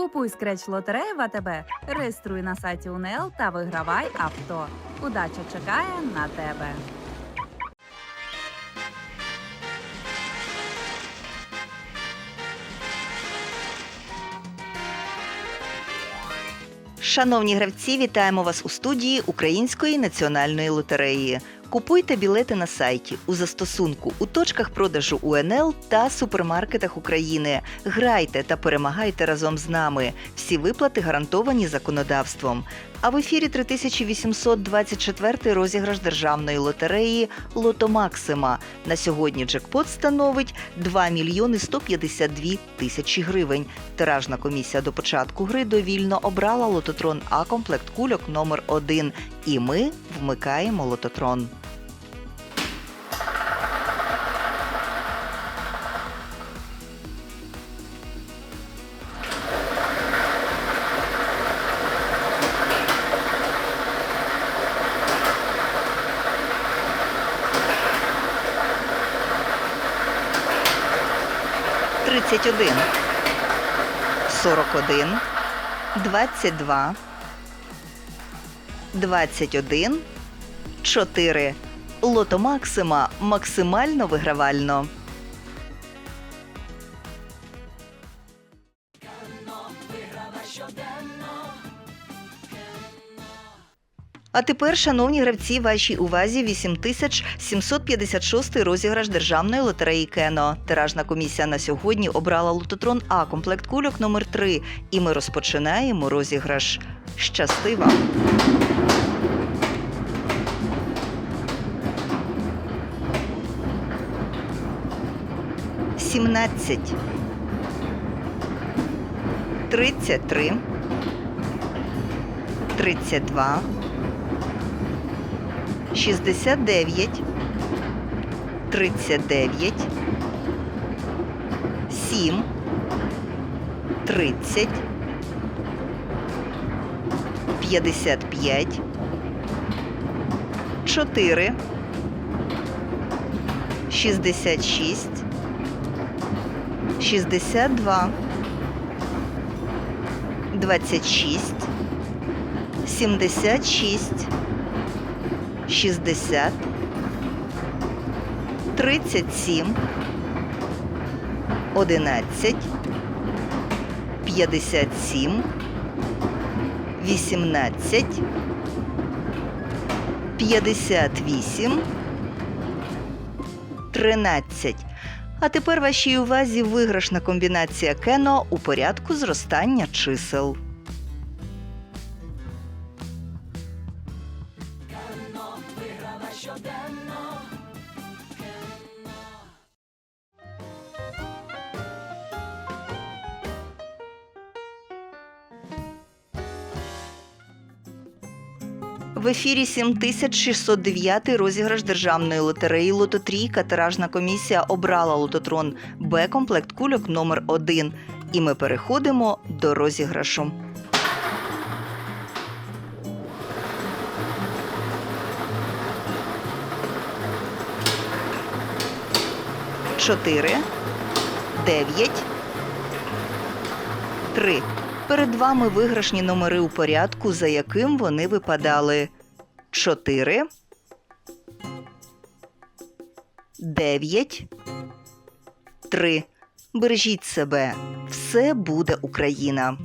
Купуй скреч лотереї в АТБ, реєструй на сайті УНЛ та вигравай авто. Удача чекає на тебе. Шановні гравці, вітаємо вас у студії Української національної лотереї. Купуйте білети на сайті, у застосунку, у точках продажу УНЛ та супермаркетах України. Грайте та перемагайте разом з нами. Всі виплати гарантовані законодавством. А в ефірі 3824 розіграш державної лотереї Лото Максима. На сьогодні джекпот становить 2 мільйони 152 тисячі гривень. Тиражна комісія до початку гри довільно обрала лототрон А комплект кульок номер 1 І ми вмикаємо лототрон. Тридцять один, сорок один, двадцять два, двадцять один, чотири. Лото Максима максимально вигравально. А тепер, шановні гравці, вашій увазі 8756 розіграш державної лотереї Кено. Тиражна комісія на сьогодні обрала лототрон А комплект кульок номер 3 І ми розпочинаємо розіграш. Щасти вам! Сімнадцять. Тридцять три. Тридцять два. 69, 39, 7, 30, 55, 4, 66, 62, 26, 76, 60, 37, 11, 57, 18, 58, 13. А тепер вашій увазі виграшна комбінація кено у порядку зростання чисел. В ефірі 7609 розіграш державної лотереї Лототрійка. Тиражна комісія обрала лототрон Б комплект кульок номер 1 І ми переходимо до розіграшу. Чотири, дев'ять, три. Перед вами виграшні номери у порядку, за яким вони випадали. 4, 9, 3. Бережіть себе. Все буде Україна.